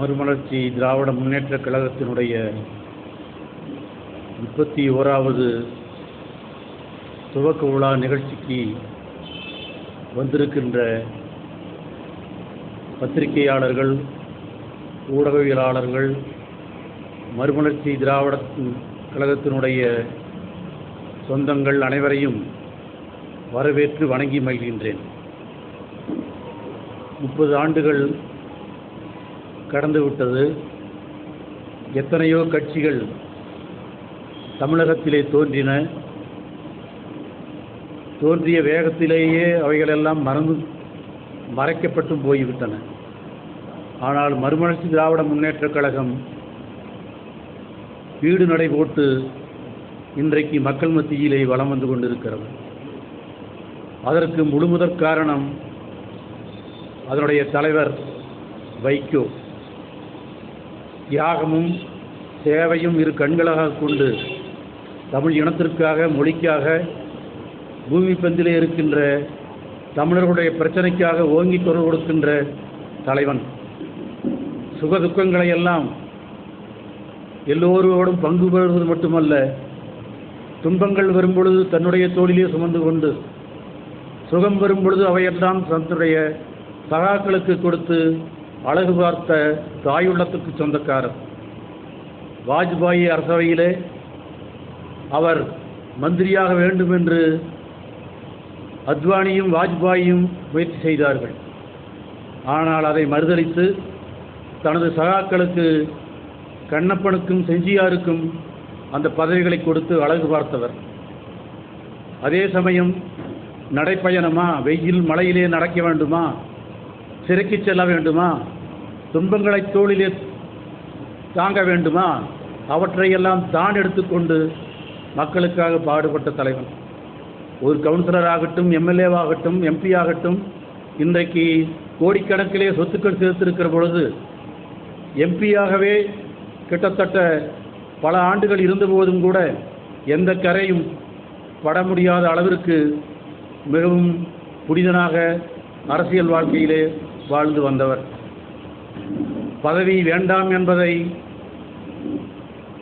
மறுமலர்ச்சி திராவிட முன்னேற்ற கழகத்தினுடைய முப்பத்தி ஓராவது துவக்க விழா நிகழ்ச்சிக்கு வந்திருக்கின்ற பத்திரிகையாளர்கள் ஊடகவியலாளர்கள் மறுமலர்ச்சி திராவிட கழகத்தினுடைய சொந்தங்கள் அனைவரையும் வரவேற்று வணங்கி மகிழ்கின்றேன். முப்பது ஆண்டுகள் கடந்துவிட்டது எத்தனையோ கட்சிகள் தமிழகத்திலே தோன்றின. தோன்றிய வேகத்திலேயே அவைகளெல்லாம் மறந்து மறைக்கப்பட்டும் போய்விட்டன. ஆனால் மறுமலர்ச்சி திராவிட முன்னேற்றக் கழகம் வீடு நடை போட்டு இன்றைக்கு மக்கள் மத்தியிலே வலம் வந்து கொண்டிருக்கிறது. அதற்கு முழுமுதற் காரணம் அதனுடைய தலைவர் வைகோ. தியாகமும் சேவையும் இரு கண்களாக கொண்டு தமிழ் இனத்திற்காக மொழிக்காக பூமி பந்திலே இருக்கின்ற தமிழர்களுடைய பிரச்சனைக்காக ஓங்கி குரல் கொடுக்கின்ற தலைவன். சுக துக்கங்களை எல்லாம் எல்லோரோடும் பங்கு பெறுவது மட்டுமல்ல துன்பங்கள் வரும்பொழுது தன்னுடைய தோளிலே சுமந்து கொண்டு சுகம் வரும்பொழுது அவையெல்லாம் தன்னுடைய சகாக்களுக்கு கொடுத்து அழகு பார்த்த தாயுள்ளத்துக்கு சொந்தக்காரர். வாஜ்பாயி அரசவையிலே அவர் மந்திரியாக வேண்டும் என்று அத்வானியும் வாஜ்பாயும் முயற்சி செய்தார்கள். ஆனால் அதை மறுதளித்து தனது சகாக்களுக்கு கண்ணப்பனுக்கும் செஞ்சியாருக்கும் அந்த பதவிகளை கொடுத்து அழகு பார்த்தவர். அதே சமயம் நடைப்பயணமா? வெயில் மழையிலே நடக்க வேண்டுமா? சிறைக்கு செல்ல வேண்டுமா? துன்பங்களை தோளிலே தாங்க வேண்டுமா? அவற்றையெல்லாம் தான் எடுத்துக்கொண்டு மக்களுக்காக பாடுபட்ட தலைவன். ஒரு கவுன்சிலர் ஆகட்டும் எம்எல்ஏவாகட்டும் எம்பி ஆகட்டும் இன்றைக்கு கோடிக்கணக்கிலே சொத்துக்கள் சேர்த்திருக்கிற பொழுது எம்பியாகவே கிட்டத்தட்ட பல ஆண்டுகள் இருந்தபோதும் கூட எந்த கரையும் பட முடியாத அளவிற்கு மிகவும் புனிதனாக அரசியல் வாழ்க்கையிலே வாழ்ந்து வந்தவர். பதவி வேண்டாம் என்பதை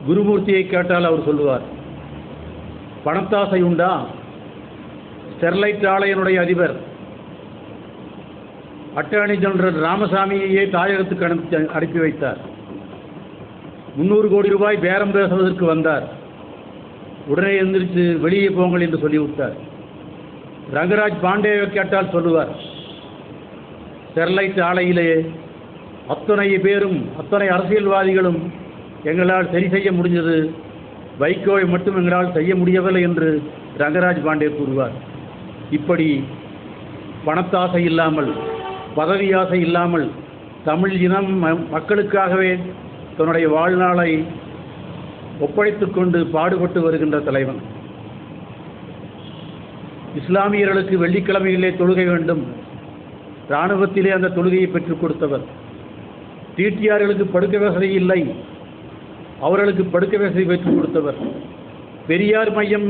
குருமூர்த்தியை கேட்டால் அவர் சொல்லுவார். பணத்தாசை உண்டா? ஸ்டெர்லைட் ஆலையனுடைய அதிபர். அட்டர்னி ஜெனரல் ராமசாமியையே தாயகத்துக்கு அனுப்பி அனுப்பி வைத்தார். முந்நூறு கோடி ரூபாய் பேரம் பேசுவதற்கு வந்தார். உடனே எந்திரிச்சு வெளியே போங்கள் என்று சொல்லிவிட்டார். ரங்கராஜ் பாண்டேவை கேட்டால் சொல்லுவார். ஸ்டெர்லைட் ஆலையிலே அத்தனை பேரும் அத்தனை அரசியல்வாதிகளும் எங்களால் சரி செய்ய முடிஞ்சது. வைகோவை மட்டும் எங்களால் செய்ய முடியவில்லை என்று ரங்கராஜ் பாண்டே கூறுவார். இப்படி பணத்தாசை இல்லாமல் பதவி ஆசை இல்லாமல் தமிழ் இனம் ம- மக்களுக்காகவே தன்னுடைய வாழ்நாளை ஒப்படைத்து கொண்டு பாடுபட்டு வருகின்ற தலைவன். இஸ்லாமியர்களுக்கு வெள்ளிக்கிழமையிலே தொழுகை வேண்டும். இராணுவத்திலே அந்த தொழுகையை பெற்றுக் கொடுத்தவர். டிடிஆர்களுக்கு படுக்க வசதி இல்லை. அவர்களுக்கு படுக்க வசதி பெற்றுக் கொடுத்தவர். பெரியார் மையம்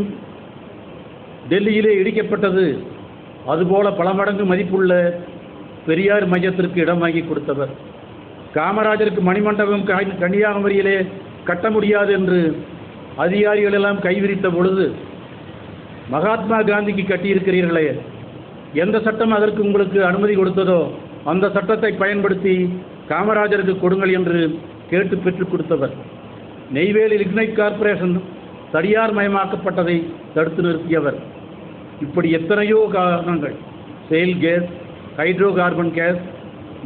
டெல்லியிலே இடிக்கப்பட்டது. அதுபோல பல மடங்கு மதிப்புள்ள பெரியார் மையத்திற்கு இடம் வாங்கி கொடுத்தவர். காமராஜருக்கு மணிமண்டபம் கன்னியாகுமரியிலே கட்ட முடியாது என்று அதிகாரிகள் எல்லாம் கைவிரித்த பொழுது மகாத்மா காந்திக்கு கட்டியிருக்கிறீர்களே எந்த சட்டம் அதற்கு உங்களுக்கு அனுமதி கொடுத்ததோ அந்த சட்டத்தை பயன்படுத்தி காமராஜருக்கு கொடுங்கள் என்று கேட்டு பெற்றுக் கொடுத்தவர். நெய்வேலி லிக்னைட் கார்ப்பரேஷன் தனியார் மயமாக்கப்பட்டதை தடுத்து நிறுத்தியவர். இப்படி எத்தனையோ காரணங்கள். செயல் gas hydrocarbon gas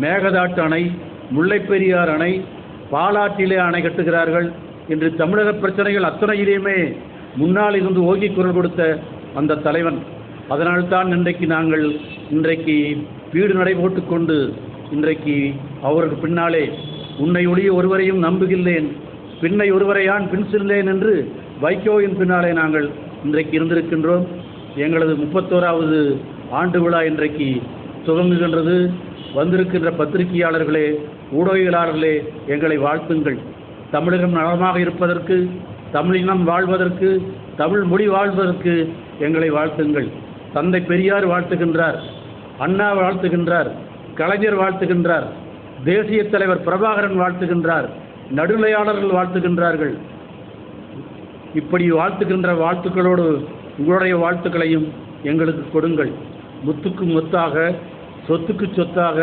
Mekedatu அணை முல்லைப்பெரியார் அணை பாலாற்றிலே அணை கட்டுகிறார்கள் என்று தமிழக பிரச்சனைகள் அத்தனையிலேயுமே முன்னால் இருந்து ஓகி குரல் கொடுத்த அந்த தலைவன். அதனால்தான் இன்றைக்கு நாங்கள் இன்றைக்கு வீடு நடை போட்டுக்கொண்டு இன்றைக்கு அவருக்கு பின்னாலே உன்னை ஒளிய ஒருவரையும் நம்புகின்றேன். பின்னை ஒருவரையான் பின் செல்லேன் என்று வைகோவின் பின்னாலே நாங்கள் இன்றைக்கு இருந்திருக்கின்றோம். எங்களது முப்பத்தோராவது ஆண்டு விழா இன்றைக்கு துவங்குகின்றது. வந்திருக்கின்ற பத்திரிகையாளர்களே ஊடகவியலாளர்களே எங்களை வாழ்த்துங்கள். தமிழகம் நலமாக இருப்பதற்கு தமிழினம் வாழ்வதற்கு தமிழ் மொழி வாழ்வதற்கு எங்களை வாழ்த்துங்கள். தந்தை பெரியார் வாழ்த்துகின்றார் அண்ணா வாழ்த்துகின்றார் கலைஞர் வாழ்த்துகின்றார் தேசிய தலைவர் பிரபாகரன் வாழ்த்துகின்றார் நடுநிலையாளர்கள் வாழ்த்துகின்றார்கள். இப்படி வாழ்த்துகின்ற வாழ்த்துக்களோடு உங்களுடைய வாழ்த்துக்களையும் எங்களுக்கு கொடுங்கள். முத்துக்கு முத்தாக சொத்துக்கு சொத்தாக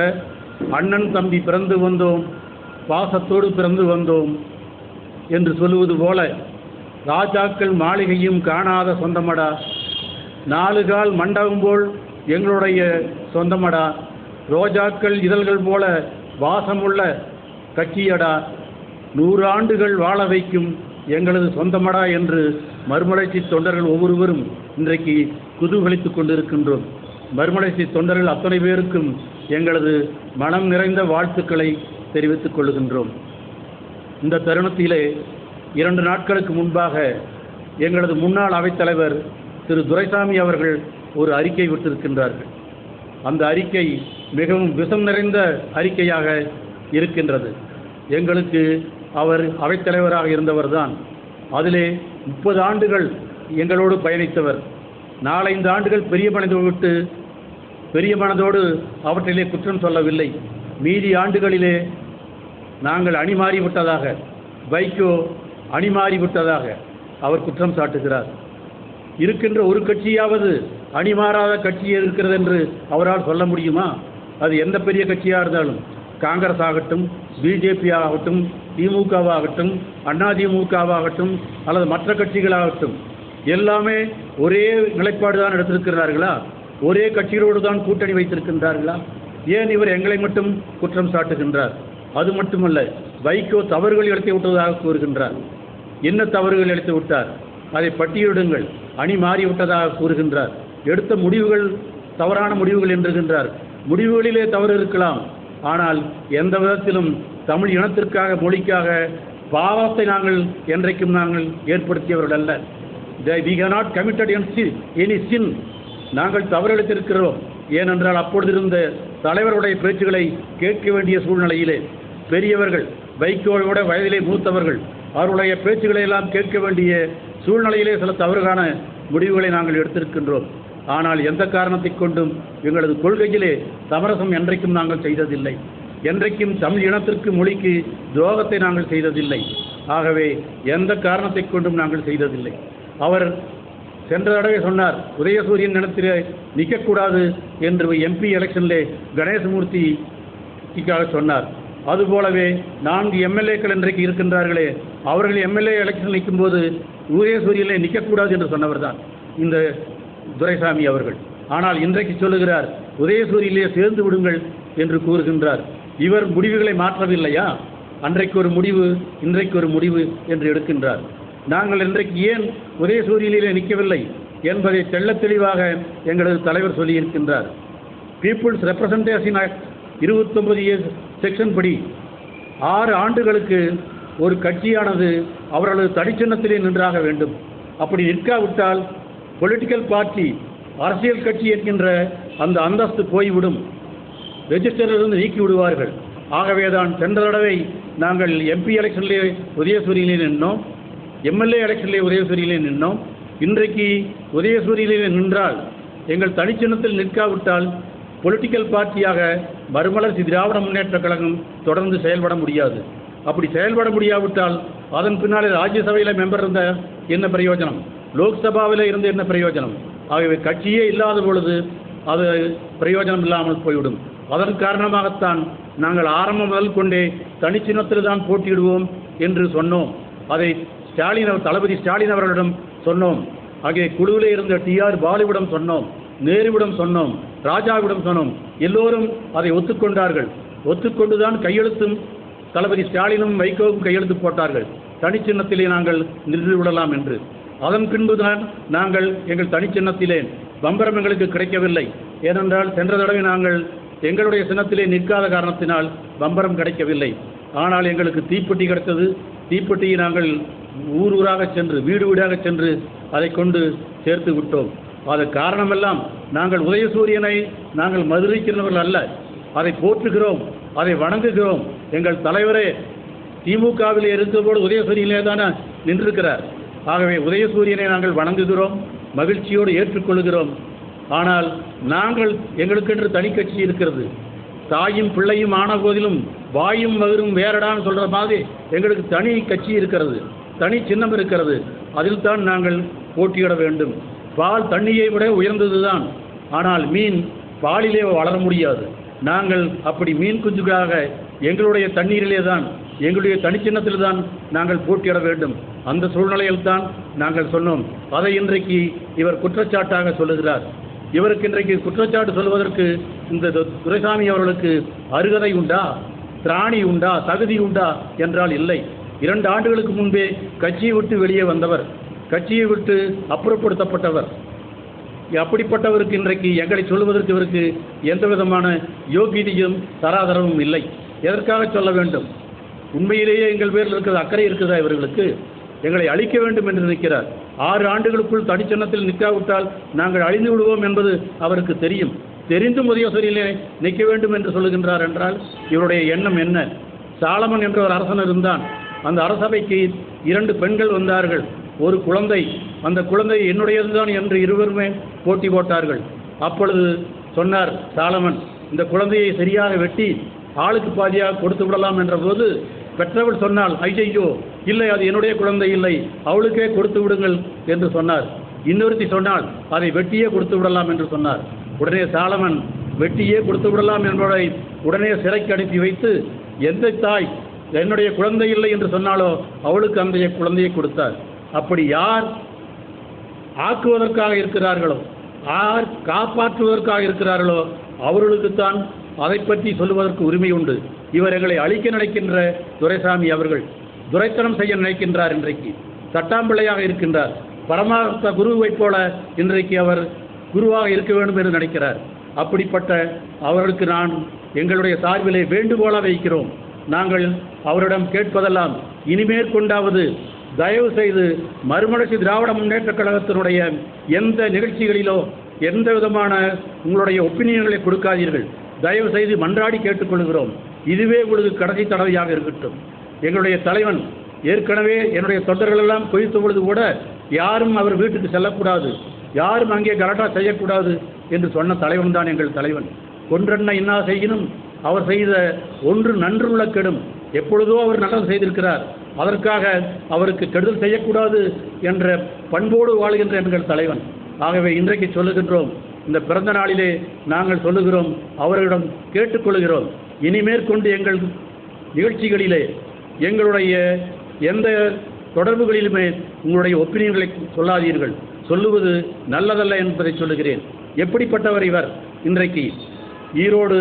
அண்ணன் தம்பி பிறந்து வந்தோம் பாசத்தோடு பிறந்து வந்தோம் என்று சொல்லுவது போல ராஜாக்கள் மாளிகையும் காணாத சொந்தமடா. நாலு கால் மண்டபம் போல் எங்களுடைய சொந்தமடா. ரோஜாக்கள் இதழ்கள் போல வாசமுள்ள கட்சியடா நூறாண்டுகள் வாழ வைக்கும் எங்களது சொந்தமடா என்று மறுமலர்ச்சி தொண்டர்கள் ஒவ்வொருவரும் இன்றைக்கு குதூகலித்துக் கொண்டிருக்கின்றோம். மறுமலர்ச்சி தொண்டர்கள் அத்தனை பேருக்கும் எங்களது மனம் நிறைந்த வாழ்த்துக்களை தெரிவித்துக் கொள்கின்றோம். இந்த தருணத்திலே இரண்டு நாட்களுக்கு முன்பாக எங்களது முன்னாள் அவைத்தலைவர் திரு துரைசாமி அவர்கள் ஒரு அறிக்கை விட்டிருக்கின்றார்கள். அந்த அறிக்கை மிகவும் விஷம் நிறைந்த அறிக்கையாக இருக்கின்றது. எங்களுக்கு அவர் அவைத்தலைவராக இருந்தவர்தான். அதிலே முப்பது ஆண்டுகள் எங்களோடு பயணித்தவர். நாலைந்து ஆண்டுகள் பெரிய மனதை விட்டு பெரிய மனதோடு அவற்றிலே குற்றம் சொல்லவில்லை. மீதி ஆண்டுகளிலே நாங்கள் அணிமாறி விட்டதாக வைகோ அணிமாறி விட்டதாக அவர் குற்றம் சாட்டுகிறார். இருக்கின்ற ஒரு கட்சியாவது அணிமாறாத கட்சி இருக்கிறது என்று அவரால் சொல்ல முடியுமா? அது எந்த பெரிய கட்சியாக இருந்தாலும் காங்கிரஸ் ஆகட்டும் பிஜேபி ஆகட்டும் திமுகவாகட்டும் அதிமுகவாகட்டும் அல்லது மற்ற கட்சிகளாகட்டும் எல்லாமே ஒரே நிலைப்பாடு தான் எடுத்திருக்கிறார்களா? ஒரே கட்சிகளோடு தான் கூட்டணி வைத்திருக்கின்றார்களா? ஏன் இவர் எங்களை மட்டும் குற்றம் சாட்டுகின்றார்? அது மட்டுமல்ல வைகோ தவறுகள் இழைத்து விட்டதாக கூறுகின்றார். என்ன தவறுகள் எழுத்து விட்டார் அதை பட்டியலிடுங்கள். அணி மாறிவிட்டதாக கூறுகின்றார். எடுத்த முடிவுகள் தவறான முடிவுகள் என்றுகின்றார். முடிவுகளிலே தவறு இருக்கலாம். ஆனால் எந்த விதத்திலும் தமிழ் இனத்திற்காக மொழிக்காக பாவத்தை நாங்கள் என்றைக்கும் நாங்கள் ஏற்படுத்தியவர்கள் அல்ல. We not committed any sin நாங்கள் தவறளித்திருக்கிறோம் ஏனென்றால் அப்பொழுது இருந்த தலைவருடைய பேச்சுகளை கேட்க வேண்டிய சூழ்நிலையிலே பெரியவர்கள் வைக்கோளோட வயதிலே மூத்தவர்கள் அவருடைய பேச்சுக்களை எல்லாம் கேட்க வேண்டிய சூழ்நிலையிலே சில தவறுகான முடிவுகளை நாங்கள் எடுத்திருக்கின்றோம். ஆனால் எந்த காரணத்தை கொண்டும் எங்களது கொள்கையிலே சமரசம் என்றைக்கும் நாங்கள் செய்ததில்லை. என்றைக்கும் தமிழ் இனத்திற்கு மொழிக்கு துரோகத்தை நாங்கள் செய்ததில்லை. ஆகவே எந்த காரணத்தை கொண்டும் நாங்கள் செய்ததில்லை. அவர் சென்ற தடவை சொன்னார் உதயசூரியன் நிலத்திலே நிற்கக்கூடாது என்று எம்பி எலெக்ஷனிலே கணேசமூர்த்திக்காக சொன்னார். அதுபோலவே நான்கு எம்எல்ஏக்கள் இன்றைக்கு இருக்கின்றார்களே அவர்கள் எம்எல்ஏ எலெக்ஷன் நிற்கும்போது உதயசூரியனிலே நிற்கக்கூடாது என்று சொன்னவர் தான் இந்த துரைசாமி அவர்கள். ஆனால் இன்றைக்கு சொல்லுகிறார் உதயசூரியிலே சேர்ந்து விடுங்கள் என்று கூறுகின்றார். இவர் முடிவுகளை மாற்றவில்லையா? அன்றைக்கு ஒரு முடிவு இன்றைக்கு ஒரு முடிவு என்று எடுக்கின்றார். நாங்கள் இன்றைக்கு ஏன் உதயசூரியிலே நிற்கவில்லை என்பதை தெள்ள தெளிவாக எங்களது தலைவர் சொல்லியிருக்கின்றார். பீப்புள்ஸ் ரெப்ரசன்டேஷன் ஆக்ட் இருபத்தொன்பது ஏ செக்ஷன் படி ஆறு ஆண்டுகளுக்கு ஒரு கட்சியானது அவர்களது தனிச்சின்னத்திலே நின்றாக வேண்டும். அப்படி நிற்காவிட்டால் பொலிட்டிக்கல் பார்ட்டி அரசியல் கட்சி என்கின்ற அந்த அந்தஸ்து போய்விடும். ரெஜிஸ்டரிலிருந்து நீக்கி விடுவார்கள். ஆகவே தான் சென்ற தடவை நாங்கள் எம்பி எலெக்ஷனிலே உதயசூரியிலே நின்றோம் எம்எல்ஏ எலெக்ஷனிலே உதயசூரியிலே நின்றோம் இன்றைக்கு உதயசூரியிலே நின்றால் எங்கள் தனிச்சின்னத்தில் நிற்காவிட்டால் பொலிட்டிக்கல் பார்ட்டியாக மறுமலர்ச்சி திராவிட முன்னேற்றக் கழகம் தொடர்ந்து செயல்பட முடியாது. அப்படி செயல்பட முடியாவிட்டால் அதன் பின்னாலே ராஜ்யசபையில் மெம்பர் இருந்த என்ன பிரயோஜனம்? லோக்சபாவில் இருந்து என்ன பிரயோஜனம்? ஆகவே கட்சியே இல்லாத பொழுது அது பிரயோஜனம் இல்லாமல் போய்விடும். அதன் காரணமாகத்தான் நாங்கள் ஆரம்பம் முதல் கொண்டே தனிச்சின்னத்தில் தான் போட்டியிடுவோம் என்று சொன்னோம். அதை ஸ்டாலின் அவர் தளபதி ஸ்டாலின் அவர்களிடம் சொன்னோம். ஆகிய குழுவில் இருந்த டிஆர் பாலுவிடம் சொன்னோம். நேருவிடம் சொன்னோம். ராஜாவிடம் சொன்னோம். எல்லோரும் அதை ஒத்துக்கொண்டார்கள். ஒத்துக்கொண்டுதான் கையெழுத்தும் தளபதி ஸ்டாலினும் வைகோவும் கையெழுத்து போட்டார்கள். தனிச்சின்னத்திலே நாங்கள் நின்று விடலாம் என்று. அதன் பின்புதான் நாங்கள் எங்கள் தனிச்சின்னத்திலே பம்பரம் எங்களுக்கு கிடைக்கவில்லை. ஏனென்றால் சென்ற தடவை நாங்கள் எங்களுடைய சின்னத்திலே நிற்காத காரணத்தினால் பம்பரம் கிடைக்கவில்லை. ஆனால் எங்களுக்கு தீப்பெட்டி கிடைத்தது. தீப்பெட்டியை நாங்கள் ஊர் ஊராக சென்று வீடு வீடாக சென்று அதை கொண்டு சேர்த்து விட்டோம். அது காரணமெல்லாம் நாங்கள் உதயசூரியனை நாங்கள் மதுரைக்கிறவர்கள் அல்ல. அதை போற்றுகிறோம். அதை வணங்குகிறோம். எங்கள் தலைவரே திமுகவில் இருந்தபோது உதயசூரியனிலே தானே நின்றிருக்கிறார். ஆகவே உதயசூரியனை நாங்கள் வணங்குகிறோம் மகிழ்ச்சியோடு ஏற்றுக்கொள்கிறோம். ஆனால் நாங்கள் எங்களுக்கென்று தனி கட்சி இருக்கிறது. தாயும் பிள்ளையும் ஆன போதிலும் வாயும் வயிறும் வேறடான்னு சொல்கிற மாதிரி எங்களுக்கு தனி கட்சி இருக்கிறது தனி சின்னம் இருக்கிறது. அதில் தான் நாங்கள் போட்டியிட வேண்டும். பால் தண்ணியை விட உயர்ந்தது தான் ஆனால் மீன் பாலிலே வளர முடியாது. நாங்கள் அப்படி மீன் குஞ்சுக்காக எங்களுடைய தண்ணீரிலே தான் எங்களுடைய தனிச்சின்னத்தில் தான் நாங்கள் போட்டியிட வேண்டும். அந்த சூழ்நிலையில் தான் நாங்கள் சொன்னோம். அதை இன்றைக்கு இவர் குற்றச்சாட்டாக சொல்லுகிறார். இவருக்கு இன்றைக்கு குற்றச்சாட்டு சொல்வதற்கு இந்த துரைசாமி அவர்களுக்கு அருகதை உண்டா? திராணி உண்டா? தகுதி உண்டா? என்றால் இல்லை. இரண்டு ஆண்டுகளுக்கு முன்பே கட்சியை விட்டு வெளியே வந்தவர் கட்சியை விட்டு அப்புறப்படுத்தப்பட்டவர். அப்படிப்பட்டவருக்கு இன்றைக்கு எங்களை சொல்வதற்கு இவருக்கு எந்த விதமான யோகியதையும் தராதரமும் இல்லை. எதற்காக சொல்ல வேண்டும்? உண்மையிலேயே எங்கள் பேரில் இருக்கிறது அக்கறை இருக்குதா இவர்களுக்கு? எங்களை அழிக்க வேண்டும் என்று நிற்கிறார் ஆறு ஆண்டுகளுக்குள் தனிச்சன்னத்தில் நிற்காவிட்டால் நாங்கள் அழிந்து விடுவோம் என்பது அவருக்கு தெரியும். தெரிந்தும் உதயசூரியிலே நிற்க வேண்டும் என்று சொல்லுகின்றார் என்றால் இவருடைய எண்ணம் என்ன? சாலமன் என்ற ஒரு அரசன் இருந்தான். அந்த அரசபைக்கு இரண்டு பெண்கள் வந்தார்கள். ஒரு குழந்தை. அந்த குழந்தை என்னுடையதுதான் என்று இருவருமே போட்டி போட்டார்கள். அப்பொழுது சொன்னார் சாலமன் இந்த குழந்தையை சரியாக வெட்டி ஆளுக்கு பாதியாக கொடுத்து விடலாம் என்ற போது பெற்றவள் சொன்னால் ஐயையோ இல்லை அது என்னுடைய குழந்தை இல்லை அவளுக்கே கொடுத்து விடுங்கள் என்று சொன்னார். இன்னொருத்தி சொன்னால் அதை வெட்டியே கொடுத்து விடலாம் என்று சொன்னார். உடனே சாலமன் வெட்டியே கொடுத்து விடலாம் என்பதை உடனே சிறைக்கு அனுப்பி வைத்து எந்த தாய் என்னுடைய குழந்தை இல்லை என்று சொன்னாலோ அவளுக்கு அந்த குழந்தையை கொடுத்தார். அப்படி யார் ஆக்குவதற்காக இருக்கிறார்களோ யார் காப்பாற்றுவதற்காக இருக்கிறார்களோ அவர்களுக்குத்தான் அதை பற்றி சொல்லுவதற்கு உரிமை உண்டு. இவர் எங்களை அழிக்க நினைக்கின்ற துரைசாமி அவர்கள் துரைத்தனம் செய்ய நினைக்கின்றார் இன்றைக்கு. தட்டாம்பிள்ளையாக இருக்கின்றார். பரமார்த்த குருவைப் போல இன்றைக்கு அவர் குருவாக இருக்க வேண்டும் என்று நினைக்கிறார். அப்படிப்பட்ட அவர்களுக்கு நான் எங்களுடைய சார்பிலே வேண்டுகோளாக வைக்கிறோம். நாங்கள் அவரிடம் கேட்பதெல்லாம் இனிமேற்கொண்டாவது தயவு செய்து மறுமலர்ச்சி திராவிட முன்னேற்ற கழகத்தினுடைய எந்த நிகழ்ச்சிகளிலோ எந்த விதமான உங்களுடைய ஒப்பீனியன்களை கொடுக்காதீர்கள். தயவு செய்து மன்றாடி கேட்டுக்கொள்கிறோம். இதுவே உங்களுக்கு கடைசி தடவையாக இருக்கட்டும். எங்களுடைய தலைவன் ஏற்கனவே என்னுடைய தொண்டர்கள் எல்லாம் கொதித்த பொழுது கூட யாரும் அவர் வீட்டுக்கு செல்லக்கூடாது. யாரும் அங்கே கலட்டா செய்யக்கூடாது என்று சொன்ன தலைவன் தான் எங்கள் தலைவன். ஒன்றென்ன இன்னா செய்யினும் அவர் செய்த ஒன்று நன்றுள்ள கெடும். எப்பொழுதோ அவர் நல்லது செய்திருக்கிறார். அதற்காக அவருக்கு கெடுதல் செய்யக்கூடாது என்ற பண்போடு வாழ்கின்ற எங்கள் தலைவன். ஆகவே இன்றைக்கு சொல்லுகின்றோம் இந்த பிறந்த நாளிலே நாங்கள் சொல்லுகிறோம் அவர்களிடம் கேட்டுக்கொள்கிறோம் இனிமேற்கொண்டு எங்கள் நிகழ்ச்சிகளிலே எங்களுடைய எந்த தொடர்புகளிலுமே உங்களுடைய ஒப்பீனியன்களை சொல்லாதீர்கள். சொல்லுவது நல்லதல்ல என்பதை சொல்லுகிறேன். எப்படிப்பட்டவர் இவர்? இன்றைக்கு ஈரோடு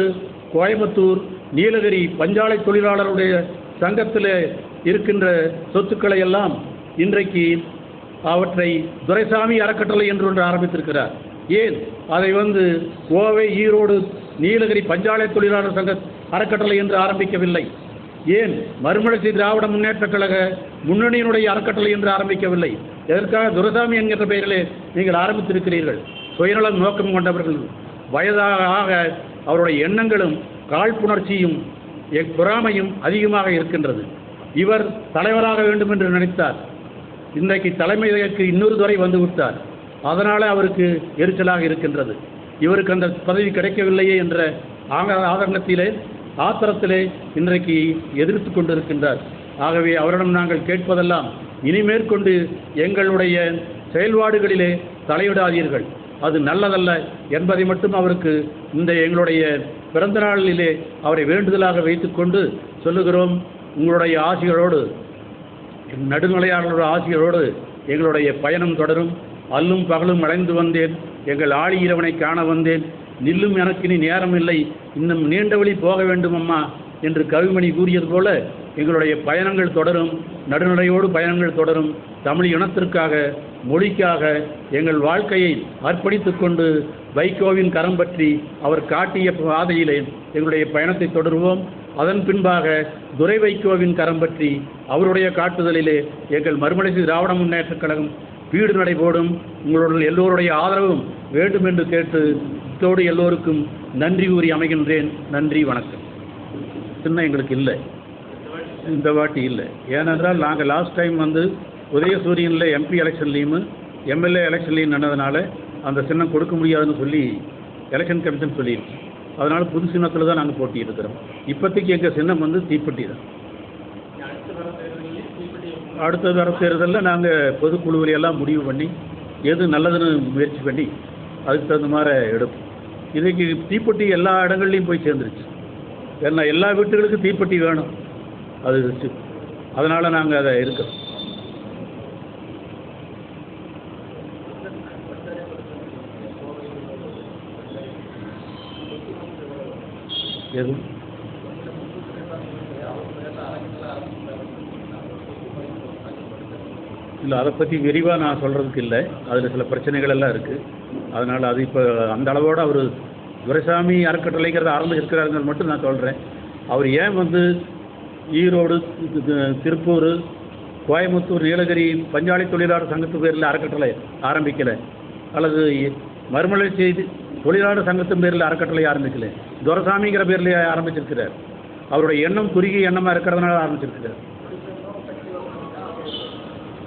கோயம்புத்தூர் நீலகிரி பஞ்சாலை தொழிலாளருடைய சங்கத்தில் இருக்கின்ற சொத்துக்களை எல்லாம் இன்றைக்கு அவற்றை துரைசாமி அறக்கட்டளை என்று ஒன்று ஆரம்பித்திருக்கிறார். ஏன் அதை வந்து கோவை ஈரோடு நீலகிரி பஞ்சாலை தொழிலாளர் சங்க அறக்கட்டளை என்று ஆரம்பிக்கவில்லை. ஏன் மறுமலர்ச்சி திராவிட முன்னேற்றக் கழக முன்னணியினுடைய அறக்கட்டளை என்று ஆரம்பிக்கவில்லை. எதற்காக துரசாமி என்கிற பெயரிலே நீங்கள் ஆரம்பித்திருக்கிறீர்கள்? சுயநலம் நோக்கம் கொண்டவர்கள் வயதாக ஆக அவருடைய எண்ணங்களும் காழ்ப்புணர்ச்சியும் பொறாமையும் அதிகமாக இருக்கின்றது. இவர் தலைவராக வேண்டும் என்று நினைத்தார். இன்றைக்கு தலைமைக்கு இன்னொரு துறை வந்துவிட்டார் அதனால் அவருக்கு எரிச்சலாக இருக்கின்றது. இவருக்கு அந்த பதவி கிடைக்கவில்லையே என்ற ஆக ஆதங்கத்திலே ஆத்திரத்திலே இன்றைக்கு எதிர்த்து கொண்டிருக்கின்றார். ஆகவே அவரிடம் நாங்கள் கேட்பதெல்லாம் இனிமேற்கொண்டு எங்களுடைய செயல்பாடுகளிலே தலையிடாதீர்கள். அது நல்லதல்ல என்பதை மட்டும் அவருக்கு இந்த எங்களுடைய பிறந்த நாளிலே அவரை வேண்டுதலாக வைத்துக்கொண்டு சொல்லுகிறோம். உங்களுடைய ஆசிகளோடு நடுநிலையாளர்களோட ஆசிகளோடு எங்களுடைய பயணம் தொடரும். அல்லும் பகலும் அடைந்து வந்தேன். எங்கள் ஆழி இரவனை காண வந்தேன். நில்லும் எனக்கு இனி நேரம் இல்லை இன்னும் நீண்ட வழி போக வேண்டும் அம்மா என்று கவிமணி கூறியது போல எங்களுடைய பயணங்கள் தொடரும். நடுநடையோடு பயணங்கள் தொடரும். தமிழ் இனத்திற்காக மொழிக்காக எங்கள் வாழ்க்கையை அர்ப்பணித்து கொண்டு வைகோவின் கரம் பற்றி அவர் காட்டிய பாதையிலே எங்களுடைய பயணத்தை தொடருவோம். அதன் பின்பாக துரை வைகோவின் கரம் பற்றி அவருடைய காட்டுதலிலே எங்கள் மறுமலர்ச்சி திராவிட முன்னேற்றக் கழகம் வீடு நடைபோடும் உங்களுடைய எல்லோருடைய ஆதரவும் வேண்டும் என்று கேட்டு இத்தோடு எல்லோருக்கும் நன்றி கூறி அமைகின்றேன். நன்றி வணக்கம். சின்ன எங்களுக்கு இல்லை. இந்த வாட்டி இல்லை. ஏனென்றால் நாங்கள் லாஸ்ட் டைம் வந்து உதயசூரியனில் எம்பி எலெக்ஷன்லேயும் எம்எல்ஏ எலெக்ஷன்லேயும் நடந்ததுனால அந்த சின்னம் கொடுக்க முடியாதுன்னு சொல்லி எலெக்ஷன் கமிஷன் சொல்லிடுச்சு அதனால் புது சின்னத்தில் தான் நாங்கள் போட்டியிருக்கிறோம் இப்போதைக்கு எங்கள் சின்னம் வந்து தீப்பெட்டி தான் அடுத்த வர தேர்தலில் நாங்கள் பொதுக்குழுவில் எல்லாம் முடிவு பண்ணி எது நல்லதுன்னு முயற்சி பண்ணி அதுக்கு தகுந்த மாதிரி எடுப்போம். இதுக்கு தீப்பெட்டி எல்லா இடங்கள்லையும் போய் சேர்ந்துருச்சு. ஏன்னா எல்லா வீட்டுகளுக்கும் தீப்பெட்டி வேணும். அது அதனால் நாங்கள் அதை இருக்கிறோம் எதுவும்? இல்லை அதை பற்றி விரிவாக நான் சொல்கிறதுக்கு இல்லை. அதில் சில பிரச்சனைகள் எல்லாம் இருக்குது அதனால் அது இப்போ அந்த அளவோடு அவர் துரைசாமி அறக்கட்டளைங்கிறத ஆரம்பிச்சிருக்கிறாருங்கிறது மட்டும் நான் சொல்கிறேன் அவர் ஏன் வந்து ஈரோடு திருப்பூர் கோயம்புத்தூர் நீலகிரி பஞ்சாலை தொழிலாளர் சங்கத்து பேரில் அறக்கட்டளை ஆரம்பிக்கலை. அல்லது மறுமலை செய்தி தொழிலாளர் சங்கத்தின் பேரில் அறக்கட்டளை ஆரம்பிக்கலை. துரசாமிங்கிற பேரில் ஆரம்பிச்சிருக்கிறார். அவருடைய எண்ணம் குறுகிய எண்ணமாக இருக்கிறதுனால ஆரம்பிச்சிருக்கிறார்.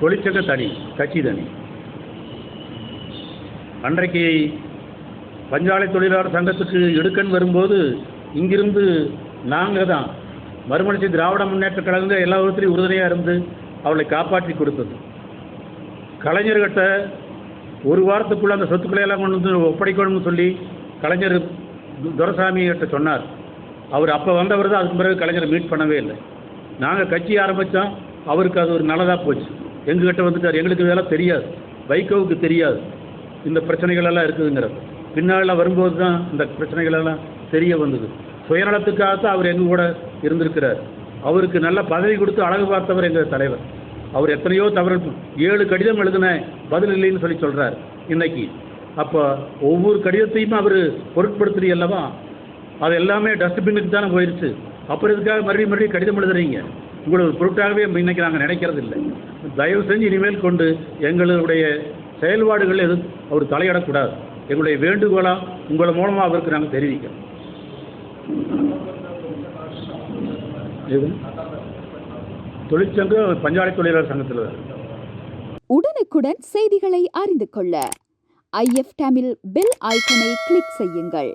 தொழிற்சங்க தனி கட்சி தனி. அன்றைக்கு பஞ்சாலை தொழிலாளர் சங்கத்துக்கு எடுக்கன் வரும்போது இங்கிருந்து நாங்கள் தான் மறுமலர்ச்சி திராவிட முன்னேற்ற கழகங்க எல்லா விதத்திலையும் உறுதுணையாக இருந்து அவளை காப்பாற்றி கொடுத்தது. கலைஞர்கிட்ட ஒரு வாரத்துக்குள்ள அந்த சொத்துக்களை எல்லாம் கொண்டு வந்து ஒப்படைக்கணும்னு சொல்லி கலைஞர் துரசாமி கிட்ட சொன்னார். அவர் அப்போ வந்தவர் தான் அதுக்கு பிறகு கலைஞரை மீட் பண்ணவே இல்லை. நாங்கள் கட்சி ஆரம்பித்தோம் அவருக்கு அது ஒரு நல்லதாக போச்சு. எங்ககிட்ட வந்துட்டார். எங்களுக்கு இதெல்லாம் தெரியாது. வைகோவுக்கு தெரியாது. இந்த பிரச்சனைகள் எல்லாம் இருக்குதுங்கிறது பின்னால் வரும்போது தான் இந்த பிரச்சனைகள் எல்லாம் தெரிய வந்தது. சுயநலத்துக்காகத்தான் அவர் எங்கள் கூட இருந்திருக்கிறார். அவருக்கு நல்ல பதவி கொடுத்து அழகு பார்த்தவர் எங்கள் தலைவர். அவர் எத்தனையோ தவறு ஏழு கடிதம் எழுதினேன். பதில் இல்லைன்னு சொல்லி சொல்கிறார் இன்னைக்கு. அப்போ ஒவ்வொரு கடிதத்தையும் அவர் பொருட்படுத்துறீ அல்லவா? அது எல்லாமே டஸ்ட்பின்னுக்கு தானே போயிடுச்சு அப்புறம் இதுக்காக மறுபடியும் மறுபடியும் கடிதம் எழுதுறீங்க. உங்களுக்கு பொருட்டாகவே இன்னைக்கு நாங்கள் நினைக்கிறது இல்லை தயவு செஞ்சு இனிமேல் கொண்டு எங்களுடைய செயல்பாடுகள் எதுவும் அவர் தலையிடக்கூடாது. எங்களுடைய வேண்டுகோளாக உங்களை மூலமாக அவருக்கு நாங்கள் தெரிவிக்கிறோம். தொழிற்சங்கம் தொழிற்சங்க பஞ்சாலை தொழிலாளர் சங்கத்தில். உடனுக்குடன் செய்திகளை அறிந்து கொள்ள. ஐஎஃப் டேமில் பெல் ஐக்கனை கிளிக் செய்யுங்கள்.